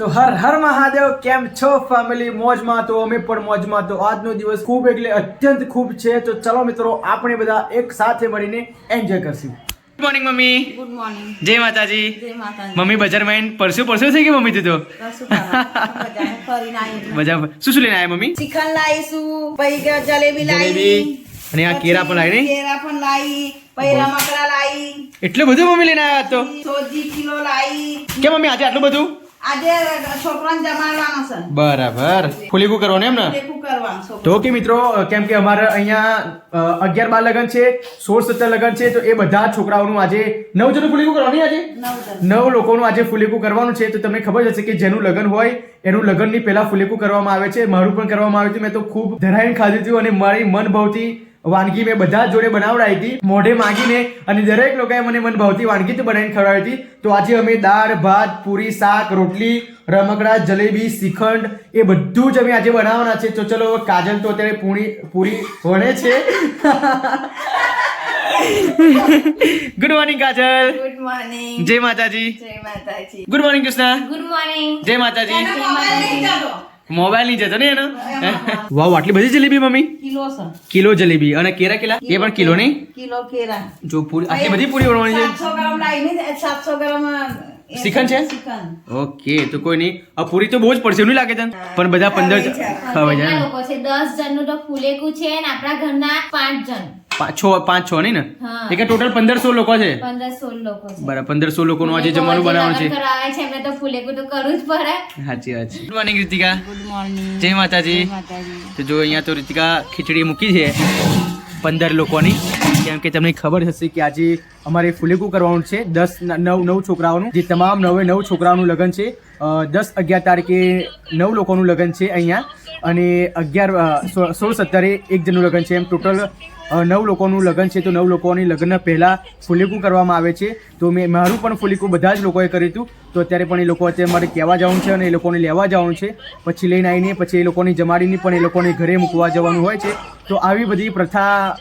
તો હર હર મહાદેવ કેમ છો ફેમિલી મોજમાં તો અમે પણ મોજમાં. તો આજનો દિવસ ખૂબ એટલે અત્યંત ખૂબ છે. તો ચલો મિત્રો આપણે બધા એક સાથે મળીને એન્જોય કરશું. Good morning mummy. Good morning જય માતાજી. જય માતાજી. મમ્મી બજારમાં પરસ્યું પરસ્યું છે કે મમ્મી તું તો? મજા શું શું લઈને આવ્યા મમ્મી? ચિકન લાવીશું પછી જલેબી લાવી અને આ કેરા પણ લાવી કેરા પણ લાવી પછી મકરા લાવી એટલું બધું મમ્મી લઈને આવ્યા તો? સોજી કિલો લાવી કેમ મમ્મી આજે આટલું બધું? બરાબર. ફૂલીકું કરવાનું એમ ને? તો કે મિત્રો કેમ કે અમારે અહીંયા અગિયાર બાર લગન છે સોળ સત્તર લગન છે તો એ બધા છોકરાઓનું આજે નવ જણનું ફૂલીકું કરવાનું આજે? નવ લોકોનું આજે ફૂલીકું કરવાનું છે તો તમને ખબર જ હશે કે જેનું લગ્ન હોય એનું લગનની પહેલા ફૂલીકું કરવામાં આવે છે મારું પણ કરવામાં આવ્યું હતું મેં તો ખૂબ ધરાઈને ખાધું હતું અને મારી મન ભાવતી વાનગી મેં બધા જોડે બનાવડાવી હતી. મોઢે માગીને અને દરેક લોકોએ મને મન ભાવતી વાનગી તો બનાવીને ખવડાવી હતી. તો આજે અમે દાળ ભાત પૂરી શાક રોટલી રમકડા જલેબી શ્રીખંડ એ બધું જ અમે આજે બનાવવાના છે. તો ચલો કાજલ તો અત્યારે પૂરી પૂરી વણે છે. Good morning Kajal. Good morning જય માતાજી. જય માતાજી. Good morning Krishna. Good morning જય માતાજી. મોબાઈલની જતો ને એનો? વાવ આટલી બધી jalebi mummy? Kilo sir kilo jalebi. અને કેરા કેલા એ પણ કિલો નહીં? કિલો કેરા. જો પૂરી આટલી બધી પૂરી બનવાની છે? 700 ગ્રામ લાઈને 700 ગ્રામ શ્રીખંડ છે? ઓકે તો કોઈ નહીં. આ પૂરી તો બહુ જ પડશે એવું લાગે છે પણ બધા પંદર જ ખવાઈ જાય. લોકો છે? દસ જણનું તો ફૂલેકું છે ને આપણા ઘરના પાંચ જણ. પા- છ પાંચ છ નહીં ને? એટલે કે ટોટલ પંદર સોળ લોકો છે? પંદર સોળ લોકો બરાબર પંદર સોળ લોકોનું આજે જમવાનું બનાવવાનું છે. છે એમને તો ફૂલેકું તો કરવું જ પડે. સાચી વાત છે. Good morning Ritika. Good morning જય માતાજી. માતાજી. તો જો અહીંયા તો રીતિકા ખીચડી મૂકી છે પંદર લોકોની. કેમ કે તમને ખબર હશે કે આજે અમારે ફુલેકું કરવાનું છે દસ નવ નવ છોકરાઓનું. જે તમામ નવે નવ છોકરાઓનું લગ્ન છે. દસ અગિયાર તારીખે નવ લોકોનું લગ્ન છે અહીંયા. અને અગિયાર સો- સોળ સત્તરે એક જણનું લગ્ન છે. એમ ટોટલ નવ લોકોનું લગ્ન છે, તો નવ લોકોની લગ્ન પહેલાં ફુલીકું કરવામાં આવે છે. તો મેં, મારું પણ ફુલીકું બધા જ લોકોએ કર્યું હતું. તો અત્યારે પણ એ લોકો અત્યારે મારે કહેવા જવાનું છે અને એ લોકોને લેવા જવાનું છે. પછી લઈને આવીને, પછી એ લોકોની જમાડીને પણ એ લોકોને ઘરે મૂકવા જવાનું હોય છે. તો આવી બધી પ્રથા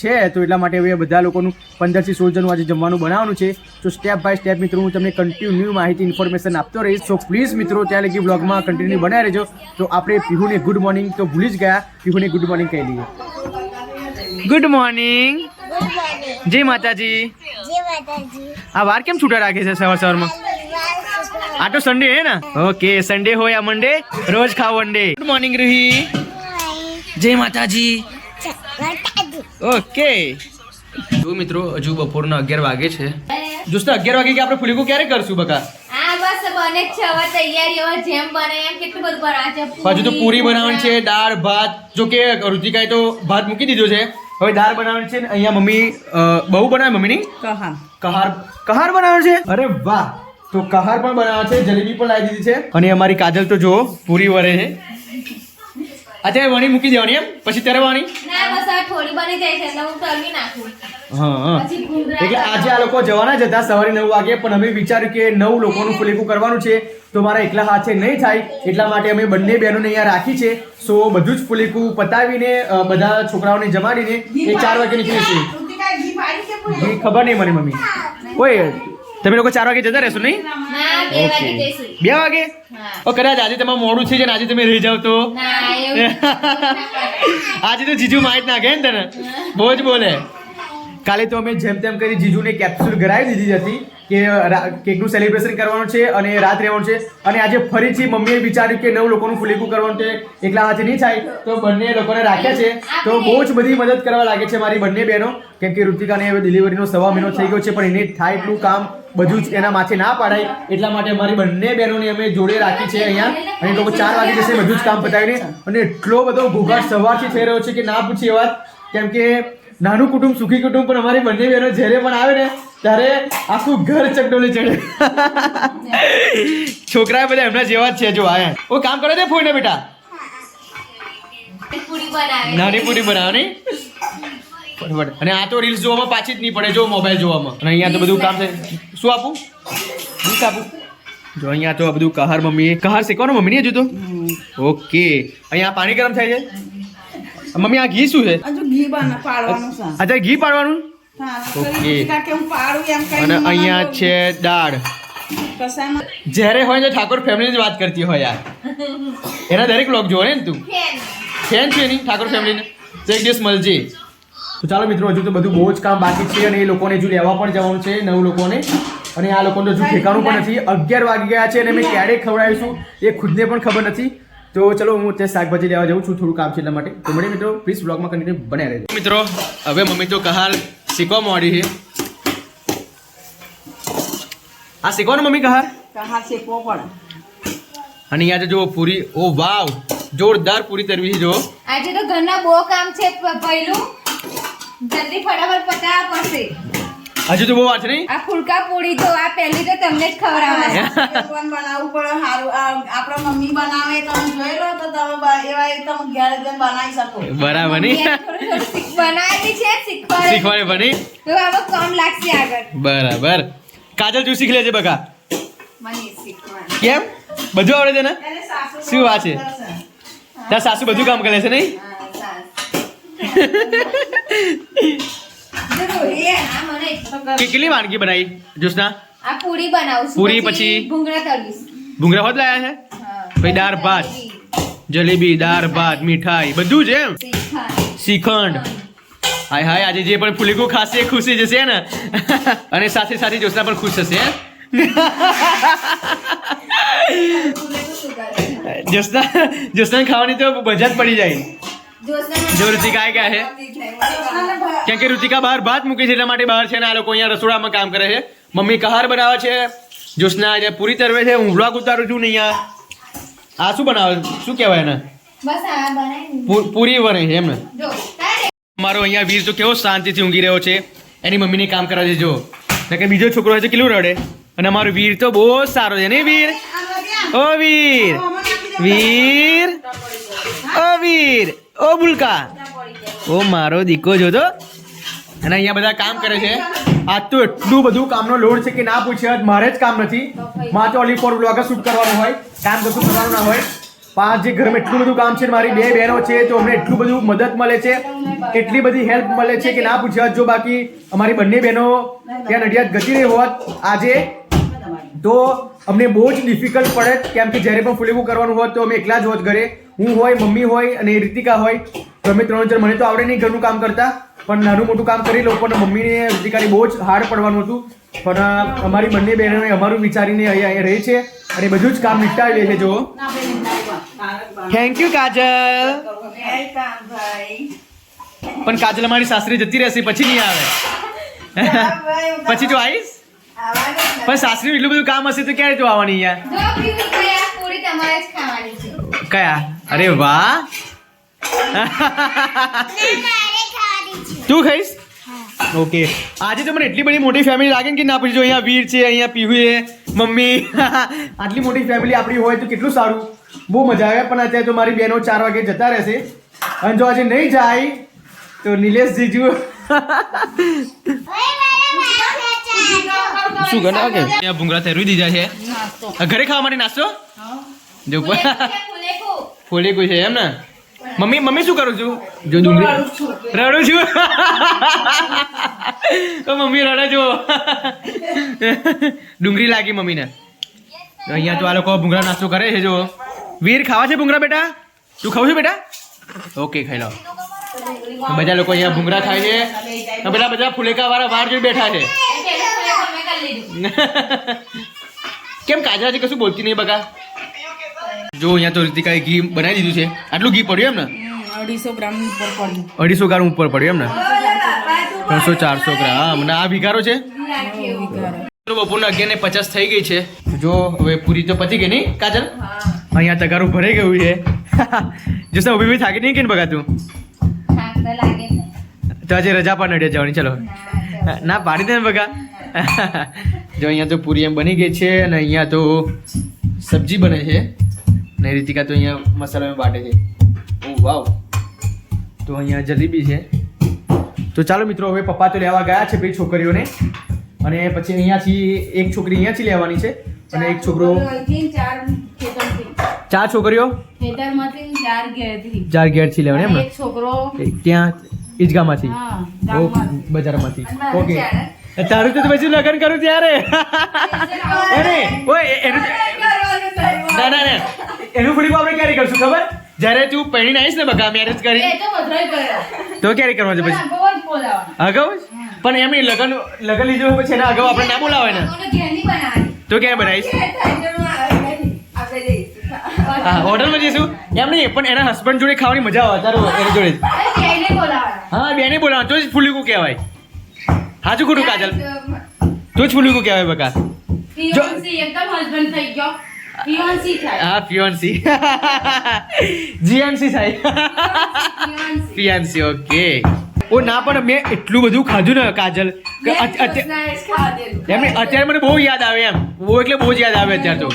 છે. તો એટલા માટે હવે બધા લોકોનું પંદરથી સોળ જણનું આજે જમવાનું બનાવવાનું છે. તો સ્ટેપ બાય સ્ટેપ મિત્રો, હું તમને કન્ટિન્યુ માહિતી ઇન્ફોર્મેશન આપતો રહીશ. તો પ્લીઝ મિત્રો ત્યાં લગી બ્લોગમાં કન્ટિન્યુ બનાવી રહેજો. તો આપણે પીહુને ગુડ મોર્નિંગ તો ભૂલી જ ગયા. પીહુને ગુડ મોર્નિંગ કહી લઈએ ગુડ મોર્નિંગ જય માતાજી. આ વાર કેમ છૂટા રાખે છે સવાર સવારમાં? આ તો સન્ડે હે ને? ઓકે સન્ડે હોય આ મંડે રોજ ખાવ વનડે ગુડ મોર્નિંગ રૂહી જય માતાજી. ઓકે જો મિત્રો હજુ બપોરના અગિયાર વાગે છે. દોસ્તો અગિયાર વાગે કે આપણે ફુલીકું ક્યારે કરશું બકા? હજુ તો પૂરી બનાવવાની છે દાળ ભાત. જો કે રુચિકાએ તો ભાત મૂકી દીધો છે. હવે દાળ બનાવવાની છે ને અહીંયા મમ્મી બહુ બનાવે મમ્મી નહીં? કહાર. કહાર બનાવવાનો છે? અરે વાહ! તો કહાર પણ બનાવે છે જલેબી પણ લાવી દીધી છે. અને અમારી કાજલ તો જો પૂરી વરે છે. અત્યારે વણી મૂકી દેવાની એમ? પછી ત્યારે વાણી? ના બસ હવે થોડી બની જાય છે એટલે હું તળવી નાખું. હા હા. પછી ઘૂંઘરા એટલે આજે આ લોકો જવાના જ હતા સવારે નવ વાગે પણ અમે વિચાર્યું કે નવ લોકોનું ફુલેકું કરવાનું છે તો મારા એકલા હાથે નહીં થાય એટલા માટે અમે બંને બહેનોને અહીંયા રાખી છે. સો બધું જ ફુલેકું પતાવીને બધા છોકરાઓને જમાડીને એ ચાર વાગે નીકળીશું. ઘી ખબર નહીં મને મમ્મી. ઓય તમે લોકો ચાર વાગે જતા રહેશો નહીં? ઓકે. બે વાગે? ઓ કદાચ આજે તમારું મોડું છે ને આજે તમે રહી જાવ તો. આજે તો જીજુ માહિત નાખે ને તને. બહુ જ બોલે. કાલે તો અમે જેમ તેમ કરી જીજુને કેપ્સ્યુલ કરાવી દીધી હતી કે કેકનું સેલિબ્રેશન કરવાનું છે અને રાત રહેવાનું છે. અને આજે ફરીથી મમ્મીએ વિચાર્યું કે નવ લોકોનું ફુલેકું કરવાનું છે. એકલા હાથે નહીં થાય તો બંને લોકોને રાખ્યા છે. તો બહુ જ બધી મદદ કરવા લાગે છે મારી બંને બહેનો. કેમ કે ઋતિકાને હવે ડિલિવરીનો સવા મહિનો થઈ ગયો છે પણ એને થાય એટલું કામ બધું જ એના માથે ના પાડાય. એટલા માટે મારી બંને બહેનોને અમે જોડે રાખી છે અહીંયા. અને લોકો ચાર વાગે જશે બધું જ કામ પતાવીને. અને એટલો બધો ઘોઘાટ સવારથી થઈ રહ્યો છે કે ના પૂછીએ વાત. કેમ કે નાનું કુટુંબ સુખી કુટુંબ પણ અમારી બંને બહેનો જ્યારે પણ આવે ને ત્યારે આખું ઘર ચકડોલી ચડે. છોકરા બધા એમના જેવા જ છે જો આ ઓ કામ કરે છે ફોઈને બેટા. નાની પૂરી બનાવવાની. ફટાફટ અને આ તો રીલ્સ જોવામાં પાછી જ નહીં પડે જો મોબાઈલ જોવામાં. અને અહીંયા તો બધું કામ થાય. શું આપું? ડીશ આપું. જો અહીંયા તો આ બધું કહાર મમ્મી કહાર શીખવાનો મમ્મી નહીં હજુ ઓકે. અહીંયા પાણી ગરમ થાય છે? મમ્મી આ ઘી શું છે? હજુ ઘી પાડવાનું અત્યારે ઘી પાડવાનું? ઓકે. કરી દીધું કારણ કે હું પાડું એમ કરીને અને અહીંયા છે દાળ. જ્યારે હોય તો ઠાકોર ફેમિલીની વાત કરતી હોય યાર. એના દરેક બ્લોગ જોવે ને તું? ફેન. છે નહીં ઠાકોર ફેમિલીને તો એક દિવસ મળજે. તો ચાલો મિત્રો હજુ તો બધું બહુ જ કામ બાકી છે અને એ લોકોને હજુ લેવા પણ જવાનું છે નવ લોકોને. અને આ લોકોને હજુ ઠેકાણું પણ નથી. અગિયાર વાગી ગયા છે અને મેં ક્યારે ખવડાવીશું એ ખુદને પણ ખબર નથી. તો ચલો હું ત્યાં શાકભાજી લેવા જાઉં છું થોડું કામ છે એટલા માટે. તો મળીએ મિત્રો પ્લીઝ બ્લોગમાં કન્ટિન્યુ બન્યા રહેજો. મિત્રો હવે મમ્મી તો કહાર શીખવા માંડી છે. આ શીખવાનું મમ્મી કહાર કહાર શેકવો પડે અને અહીંયા જો પૂરી ઓ વાવ જોરદાર પૂરી તરવી છે જો. આજે તો ઘરના બહુ કામ છે પહેલું જલ્દી ફટાફટ પતાવવા પડશે. હજુ તો બહુ વાત નહીં? આ ફુલકા પૂરી તો આ પહેલી તો તમને જ ખવડાવવાના પણ બનાવવું પડે સારું આપણા મમ્મી બનાવે તમે જોઈ લો તો તમે એવા એકદમ ઘેર જઈને બનાવી શકો. બરાબર નહીં? બનાવેલી છે શીખવાડે શીખવાડે બની તો આમાં કામ લાગશે આગળ. બરાબર. કાજલ તું શીખ લેજે બકા. મને શીખવાનું કેમ? બધું આવડે છે ને? શું વાત છે? તાર સાસુ બધું કામ કરે છે નહીં? કેટલી વાનગી બનાવી જ્યોત્સના આ પૂરી બનાવું પૂરી પછી? ભૂંગળા તળીશ ભૂંગળા હોત લાયા છે. પછી દાળ ભાત. જલેબી દાળ ભાત મીઠાઈ બધું જ એમ શ્રીખંડ. હાય હાય આજે જે પણ ફુલીગું ખાશે એ ખુશી જશે ને અને સાથે સાથે જોશના પણ ખુશ થશે? જોશના જોશના ખાવાની તો મજા જ પડી જાય જો ઋતિકા આઈ ગયા છે કેમ કે રુચિકા બહાર ભાત મૂકી છે એટલા માટે બહાર છે ને આ લોકો અહીંયા રસોડામાં કામ કરે છે. મમ્મી કહાર બનાવે છે. જ્યોત્સના આજે પૂરી તરવે છે. હું વ્લોગ ઉતારું છું ને અહીંયા. આ શું બનાવે? શું કહેવાય એને? આ પૂરી બને છે એમને. મારો અહીંયા વીર તો કેવો શાંતિથી ઊંઘી રહ્યો છે. એની મમ્મીને કામ કરાવે છે જો. કે બીજો છોકરો છે કેટલું રડે? અને અમારો વીર તો બહુ સારો છે ને વીર? ઓ વીર! વીર! ઓ વીર! ઓ બુલકા. ઓ મારો દીકો જો તો અને અહીંયા બધા કામ કરે છે. આજ તો એટલું બધું કામનો લોડ છે કે ના પૂછે મારે જ કામ નથી. મારે તો ઓલી ફોર બ્લોગ શૂટ કરવાનું હોય, કામ કશું કરવાનું ના હોય. પાંચ જે ઘરમાં એટલું બધું કામ છે, મારી બે બહેનો છે, તો અમને એટલું બધું મદદ મળે છે. એટલી બધી હેલ્પ મળે છે કે ના પૂછે જો બાકી અમારી બંને બહેનો ત્યાં નડિયાદ ગતિ રહી હોત, આજે તો અમને બહુ જ ડિફિકલ્ટ પડે કેમ કે જ્યારે પણ ફૂલેવું કરવાનું હોત તો અમે એકલા જ હોત ઘરે. હું હોય મમ્મી હોય અને રીતિકા હોય. તો અમે ત્રણ જણ મને તો આવડે નહીં ઘરનું કામ કરતા. પણ નાનું મોટું કામ કરી લઉં પણ મમ્મીને રીતિકાને બહુ જ હાર્ડ પડવાનું હતું. પણ અમારી બંને બહેનોએ અમારું વિચારીને અહીંયા અહીંયા રહે છે અને બધું જ કામ નિપટાવી લે છે જો. Thank you Kajal. પણ કાજલ અમારી સાસરી જતી રહેશે પછી નહીં આવે. પછી જો આવીશ. પણ સાસરી એટલું બધું કામ હશે તો ક્યારે જો આવવાની અહીંયા? જ કયા? અરે વાહ. તું ખાઈશ? ઓકે. આજે તો મને એટલી બધી મોટી ફેમિલી લાગે ને કે ના પૂછજો અહીંયા વીર છે અહીંયા પીહુ છે મમ્મી. આટલી મોટી ફેમિલી આપણી હોય તો કેટલું સારું. બહુ મજા આવે પણ અત્યારે તો મારી બહેનો ચાર વાગે જતા રહેશે. અને જો આજે નહીં જાય તો નિલેશ જીજુ શું કરે ઓકે ત્યાં ભૂંગળા તરવી દીધા છે. નાસ્તો. ઘરે ખાવા માટે નાસ્તો? હા. જો ફોલી કોઈ છે એમ ને? મમ્મી મમ્મી શું કરું છું? જો ડુંગળી રડું છું. તો મમ્મી રડે જો ડુંગળી લાગી મમ્મીને. અહીંયા તો આ લોકો ભૂંગળા નાસ્તો કરે છે જો. વીર ખાવા છે ભૂંગળા બેટા? તું ખાવ છું બેટા? ઓકે ખાઈ લો. બધા લોકો અહીંયા ભૂંગળા ખાય છે. બધા પેલા બધા ફુલેકા વાળા વાર જોઈ બેઠા છે. કેમ કાજા હજી કશું બોલતી નહીં બકા? જો અહીંયા તો રીતિકાએ ઘી બનાવી દીધું છે. આટલું ઘી પડ્યું એમ ને અઢીસો ગ્રામ ઉપર પડ્યું. અઢીસો ગ્રામ ઉપર પડ્યું એમ ને ત્રણસો ચારસો ગ્રામ. અને આ ભિખારો છે. બપોરના અગિયાર ને પચાસ થઈ ગઈ છે. જો હવે પૂરી તો પતી ગઈ નહીં કાજલ? અહીંયા તગારું ભરાઈ ગયું છે. જોશે ઊભી ઊભી થાકી નહીં કે બગા તું? થાક તો આજે રજા પણ નડે જવાની ચલો. ના, ના પાડી દે ને બગા જો અહીંયા તો પૂરી એમ બની ગઈ છે અને અહીંયા તો સબ્જી બને છે ને રીતિકા તો અહીંયા મસાલા બાટે છે. ઓ વાવ. તો અહીંયા જલેબી છે. તો ચાલો મિત્રો હવે પપ્પા તો લેવા ગયા છે બે છોકરીઓને. અને પછી અહીંયાથી એક છોકરી અહીંયાથી લેવાની છે અને એક છોકરો ચાર છોકરીઓ? ચાર ઘેરથી. લેવાની એમ છોકરો ત્યાં ઈજગામાંથી? બજારમાંથી. ઓકે. તારું તો પછી લગ્ન કરું ત્યારે. અરે ઓય એનું ના ના ના. એનું ફૂલી આપણે ક્યારે કરશું ખબર? જ્યારે તું પહેરીને આવીશ ને બગા મેરેજ કરી. તો ક્યારે કરવાનું છે પછી. અગાઉ પણ એમ નહીં લગ્ન લગ્ન લીધું પછી એના અગાઉ આપણે ના બોલાવે ને. તો ક્યારે બનાવીશ. હા હોટલમાં જઈશું? એમ નહીં પણ એના હસબન્ડ જોડે ખાવાની મજા આવે તારું એની જોડે. હા બેને બોલાવવાનું તો જ ફૂલીકું કહેવાય. સાચું ખોટું કાજલ તો જ ફૂલીકું કહેવાય બકા ફિયોન્સી એકદમ husband થઈ ગયો ફિયોન્સી થાય હા ફિયોન્સી જીએનસી થાય ફિયોન્સી. ફિયાન્સી ઓકે ઓ ના પણ મેં એટલું બધું ખાધું ને કાજલ કે મેં અત- અત- જ્યોત્સનાએ જ ખાવા દીધું. એમ નહીં, અત્યારે મને બહુ યાદ આવે એમ બહુ એટલે બહુ જ યાદ આવે અત્યારે તો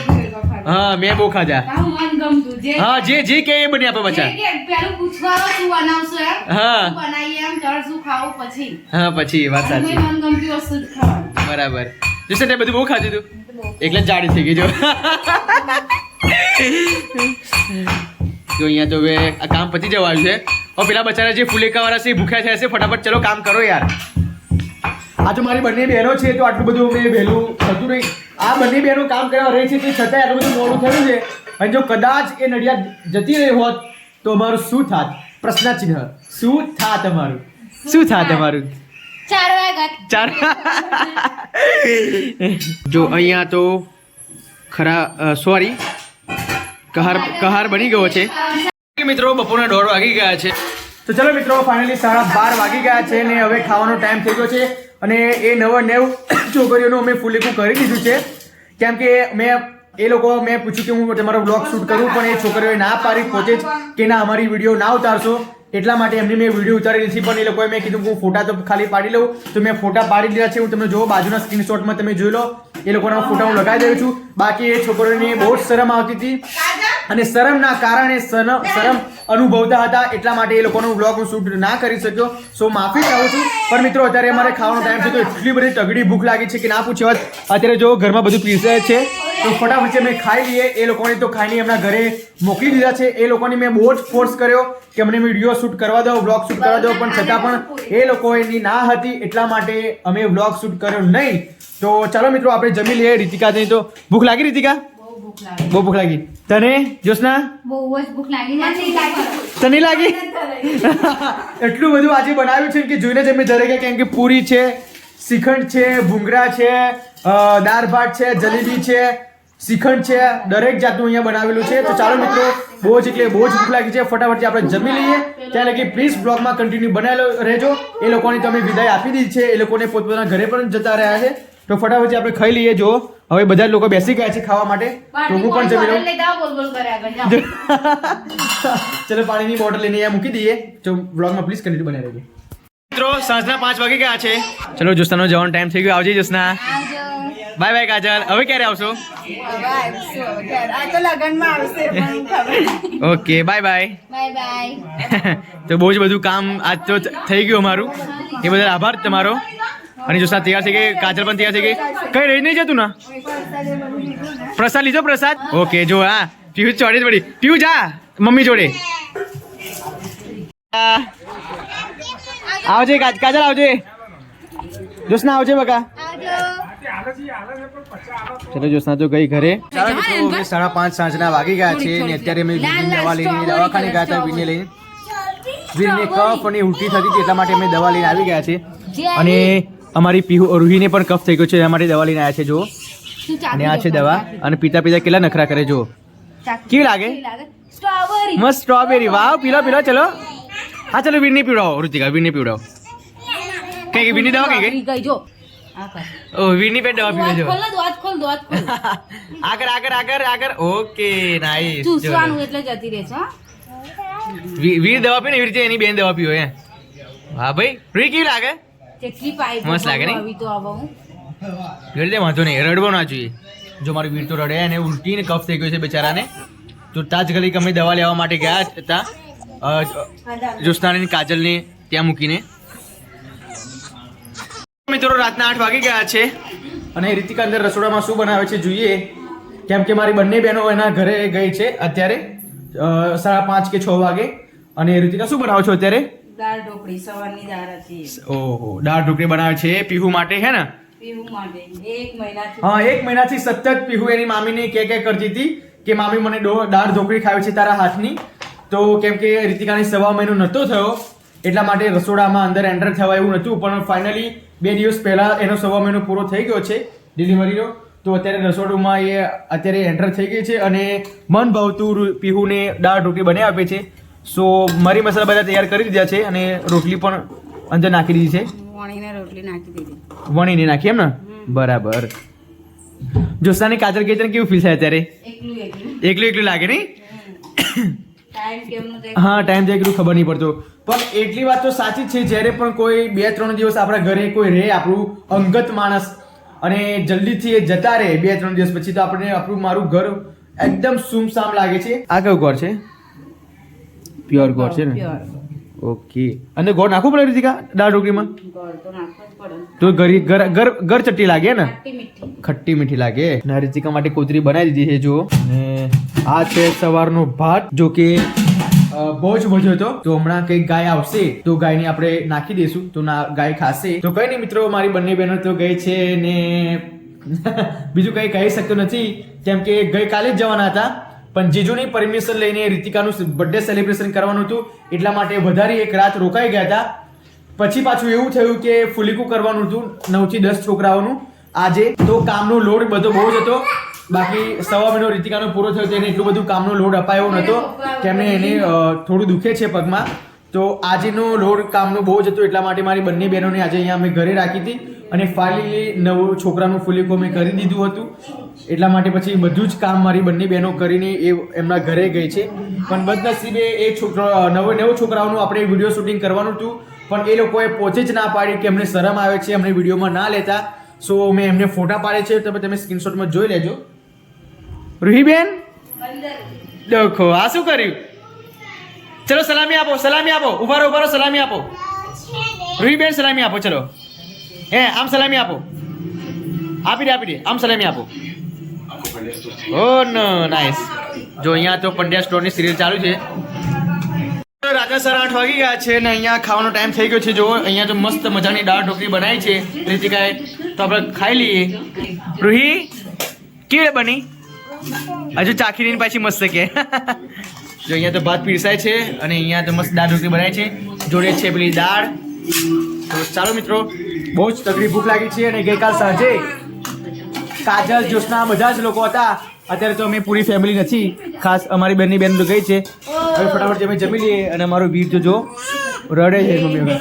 હા મેં બહુ ખાધા. તારું મન ગમતું. જે હા જે જે કે એ બની આપે બચ્ચા કે પેલું પૂછવાનો આવે શું બનાવશો એમ? હા. બનાવી એમ જળ શું ખાવું પછી? હા પછી વાત સાચી. મન મનગમતી વસ્તુ જ ખાવ બરાબર. જોશે તે. બધું બહુ ખાધું. તું એટલે જાડી થઈ ગઈ જો. તો અહીંયા તો હવે આ કામ પતી જવાનું છે. પેલા બચારા જે ફુલેકાવાળા છે એ ભૂખ્યા થયા છે ફટાફટ ચલો કામ કરો યાર. આ તો મારી બંને બહેનો છે તો આટલું બધું મેં વહેલું થતું નહીં. આ બંને બહેનો કામ કરવા રહી છે તે છતાંય આટલું બધું મોડું થયું છે. અને જો કદાચ એ નડિયાદ જતી રહી હોત તો અમારું શું થાત? પ્રશ્નચિહ્ન. શું થાત અમારું? શું થાત અમારું? ચાર ચાર જો અહીંયા તો ખરા સોરી કહાર કહાર બની ગયો છે. મિત્રો બપોરના દોઢ વાગી ગયા છે. તો ચલો મિત્રો ફાઇનલી સાડા બાર વાગી ગયા છે ને હવે ખાવાનો ટાઈમ થઈ ગયો છે. અને એ નવા નેવ છોકરીઓનું અમે ફૂલીકું કરી દીધું છે. કેમ કે મેં એ લોકો મેં પૂછ્યું કે હું તમારો બ્લોગ શૂટ કરું, પણ એ છોકરીઓએ ના પાડી, પોતે જ કે ના, અમારી વીડિયો ના ઉતારશો. એટલા માટે એમની મેં વીડિયો ઉતારી નથી પણ એ લોકોએ મેં કીધું હું ફોટા તો ખાલી પાડી લઉં. તો મેં ફોટા પાડી દીધા છે, હું તમને જો બાજુના સ્ક્રીનશોટમાં તમે જોઈ લો. એ લોકોના ફોટા હું લગાવી દઉં છું. બાકી એ છોકરીઓને બહુ જ શરમ આવતી હતી. અને શરમના કારણે શરમ અનુભવતા હતા. એટલા માટે એ લોકોનો વ્લોગ શૂટ ના કરી શક્યો. સો માફી ચાહું છું. પણ મિત્રો, અત્યારે અમારે ખાવાનો ટાઈમ છે તો એટલી બધી તગડી ભૂખ લાગી છે કે ના પૂછે વાત. અત્યારે જો ઘરમાં બધું પીરસાય છે, તો ફટાફટ મેં ખાઈ લઈએ. એ લોકોને તો ખાઈને એમના ઘરે મોકલી દીધા છે. એ લોકોને મેં બહુ જ ફોર્સ કર્યો કે મને વીડિયો શૂટ કરવા દો વ્લોગ શૂટ કરવા દો. પણ છતાં પણ એ લોકો એની ના હતી. એટલા માટે અમે વ્લોગ શૂટ કર્યો નહીં. તો ચાલો મિત્રો, આપણે જમી લઈએ. રીતિકા તો. ભૂખ લાગી, રીતિકા? બહુ ભૂખ લાગી. તને જ્યોત્સના? બહુ જ ભૂખ લાગી. નથી લાગી. તને લાગી? એટલું બધું આજે બનાવ્યું છે કે જોઈને જમી દરેકે ગયા કેમ કે પૂરી છે શ્રીખંડ છે ભૂંગરા છે દાળ ભાત છે જલેબી છે શ્રીખંડ છે દરેક જાતનું અહીંયા બનાવેલું છે. તો ચાલો મિત્રો બહુ જ એટલે બહુ જ ભૂખ લાગી છે. ફટાફટથી આપણે જમી લઈએ. ત્યાં લગી પ્લીઝ બ્લોગમાં કન્ટિન્યુ બનાવેલો રહેજો. એ લોકોની તમે વિદાય આપી દીધી છે. એ લોકોને પોતપોતાના ઘરે પણ જતા રહ્યા છે. તો ફટાફટ આપણે ખાઈ લઈએ જો. હવે બધા લોકો બેસી ગયા છે ખાવા માટે. તો હું પણ જમી લઉં. લેતા બોલ બોલ કરે આગળ જાઓ. ચલો પાણીની બોટલ લઈને અહીંયા મૂકી દઈએ. તો વ્લોગમાં પ્લીઝ કન્ટિન્યુ બને રહીએ. મિત્રો સાંજના પાંચ વાગે ગયા છે. ચલો જોસ્તાનો જવાનો ટાઈમ થઈ ગયો. આવજે જોસ્ના બાય બાય કાજલ. હવે ક્યારે આવશો? Okay bye bye bye bye તો બહુ જ બધું કામ આજ તો થઈ ગયું અમારું. એ બદલ આભાર તમારો. અને જોસ્ના તૈયાર થઈ ગઈ કાજલ પણ તૈયાર થઈ ગઈ. કઈ રહી નહીં જતું ના? પ્રસાદ લીધો પ્રસાદ? ઓકે જો હા પીયુ ચોડે જ પડી પીયુ જા મમ્મી જોડે. આવજે કાજલ આવજે. જોશના આવજે બકા. આવજો ચલો જોસ્ના તો ગઈ ઘરે. સાડા પાંચ સાંજના વાગી ગયા છે ને અત્યારે અમે દવા લઈને દવાખાને ગયા હતા વીરને લઈને. વીરને કફ અને ઉલટી થતી હતી એટલા માટે અમે દવા લઈને આવી ગયા છે. અને અમારી પીહુ રૂહીને પણ કફ થઈ ગયો છે એના માટે દવા લઈને આવ્યા છે જો અને આ છે દવા. અને પીતા પીતા કેટલા નખરા કરે જો કેવી લાગે? મસ્ત સ્ટ્રોબેરી વાવ પીલો પીલો ચલો. હા ચલો વીરને પીવડાવો રુચિકા વીરને પીવડાવો. કઈ કઈ વીરની દવા કઈ ગઈ જો. ઓ વીરની પેટ દવા પીવે દોત જો ખોલ દોત ખોલ દોત ખોલ. આગળ આગળ આગળ આગળ ઓકે નાઈસ ચૂસવાનું એટલે જતી રહે છે વીર દવા પીને એવી રીતે એની બેન દવા પીવો હે હા ભાઈ. રૂહી કેવી લાગે? કેટલી મસ્ત લાગે નહીં? આવી તો હું. વાંધો નહીં રડવો ના જોઈએ. જો મારી વીર તો રડે અને ઉલટીને કફ થઈ ગયો છે બિચારાને. તો તાજ ગલી અમે દવા લેવા માટે ગયા હતા. જોસ્તાની કાજલને ત્યાં મૂકીને. મિત્રો રાતના આઠ વાગી ગયા છે. અને રીતિકા અંદર રસોડામાં શું બનાવે છે જોઈએ. કેમ કે મારી બંને બહેનો એના ઘરે ગઈ છે અત્યારે સાડા પાંચ કે છ વાગે. અને રીતિકા શું બનાવો છો અત્યારે? દાળ ઢોકળી સવારની દાળ હતી ઓહો દાળ ઢોકળી બનાવે છે પીહુ માટે હે ને? માટે. એક મહિનાથી હા એક મહિનાથી સતત પીહુ એની મામીને કે કે કરતી હતી કે મામી મને દાળ ઢોકળી ખાવી છે તારા હાથની. તો કેમ કે રીતિકાની સવા મહિનો નહોતો થયો એટલા માટે રસોડામાં અંદર એન્ટર થવા એવું નહોતું પણ ફાઇનલી બે દિવસ પહેલા એનો સવા મહિનો પૂરો થઈ ગયો છે ડિલિવરીનો તો અત્યારે રસોડુમાં એ અત્યારે એન્ટર થઈ ગઈ છે અને મન ભાવતું પીહુને દાળ ઢોકળી બનાવી આપે છે. સો મરી મસાલા બધા તૈયાર કરી દીધા છે અને રોટલી પણ અંદર નાખી દીધી છે. વણીને રોટલી નાખી દીધી. વણીને નાખી એમ ને? બરાબર. જોસાની કાજલ કે કેવું ફીલ થાય અત્યારે? એકલું એકલું. લાગે નહીં? હા ટાઈમ જાય એટલું ખબર નહીં પડતો. પણ એટલી વાત તો સાચી જ છે જ્યારે પણ કોઈ બે ત્રણ દિવસ આપણા ઘરે કોઈ રહે આપણું અંગત માણસ અને જલ્દીથી એ જતા રહે બે ત્રણ દિવસ પછી તો આપણે આપણું મારું ઘર એકદમ સુમસામ લાગે છે. આ કયું ઘર છે? પ્યોર ગોળ છે ને? ઓકે અને ગોળ નાખવું પડે રીતિકા દાળ ઢોકળીમાં? તો ઘરી ઘર ઘર ઘર ચટ્ટી લાગે ને? ખટ્ટી મીઠી. લાગે. ના રીતિકા માટે કોતરી બનાવી દીધી છે જો અને આ છે સવારનો ભાત જો કે બહુ જ મજો હતો. તો હમણાં કંઈક ગાય આવશે તો ગાયને આપણે નાખી દઈશું. તો ના ગાય ખાશે. તો કઈ નહીં મિત્રો મારી બંને બહેનો તો ગઈ છે ને બીજું કંઈ કહી શકતો નથી. કેમ કે ગઈકાલે જ જવાના હતા. પણ જીજુની પરમિશન લઈને રીતિકાનું બર્થડે સેલિબ્રેશન કરવાનું હતું. એટલા માટે વધારે એક રાત રોકાઈ ગયા હતા. પછી પાછું એવું થયું કે ફુલીકું કરવાનું હતું નવથી દસ છોકરાઓનું. આજે તો કામનો લોડ બધો બહુ જ હતો. બાકી સવા મહિનો રીતિકાનો પૂરો થયો તેને એટલું બધું કામનો લોડ અપાયો નહોતો. કેમને એને થોડું દુખે છે પગમાં. તો આજનો લોડ કામનો બહુ જ હતો, એટલા માટે મારી બંને બહેનોને આજે અહીંયા અમે ઘરે રાખી હતી. અને ફાઇનલી નવું છોકરાનું ફુલીકો મેં કરી દીધું હતું. એટલા માટે પછી બધું જ કામ મારી બંને બહેનો કરીને એ એમના ઘરે ગઈ છે. પણ બદનસીબે એ છોકરા, નવો નવો છોકરાઓનું આપણે વીડિયો શૂટિંગ કરવાનું હતું. પણ એ લોકોએ પોતે જ ના પાડી કે અમને શરમ આવે છે, અમને વિડીયોમાં ના લેતા. સો મેં એમને ફોટા પાડે છે તો તમે સ્ક્રીનશોટમાં જોઈ લેજો. રૂહીબેન? દેખો, આ શું કર્યું? ચલો, સલામી આપો સલામી આપો. ઊભા ઉભારો ઊભા સલામી આપો. રૂહીબેન, સલામી આપો, ચલો. હે, આમ સલામી આપો. આપી દે આપી દે. આમ સલામી આપો. ઓ નાઇસ જો અહીંયા તો પંડ્યા સ્ટોરની સિરિયલ ચાલુ છે. રાજા સાડા આઠ વાગી ગયા છે ને અહીંયા ખાવાનો ટાઈમ થઈ ગયો છે. જો અહીંયા તો મસ્ત મજાની દાળ ઢોકળી બનાવી છે. રીતિકાએ તો આપણે ખાઈ લઈએ. રૂહી, કેવી બની? હજુ દઈને પાછી મસ્ત કે. જો અહીંયા તો ભાત પીરસાય છે અને અહીંયા તો મસ્ત દાળ ઢોકળી બનાવી છે. જોડે છે પેલી દાળ. તો ચાલો મિત્રો, બહુ જ તકલીફ ભૂખ લાગી છે અને ગઈકાલ સાંજે કાજલ, જ્યોત્સના બધા જ લોકો હતા. અત્યારે તો અમે પૂરી ફેમિલી નથી. ખાસ અમારી બેનની બેન તો ગઈ છે. હવે ફટાફટ અમે જમી લઈએ અને અમારો વીર તો જો રડે છે મમ્મી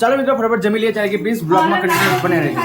ચાલો મિત્રો, ફટાફટ જમી લઈએ. ત્યારે કે પ્લીઝ બ્લોગમાં કન્ટિન્યુ બને રહેજો.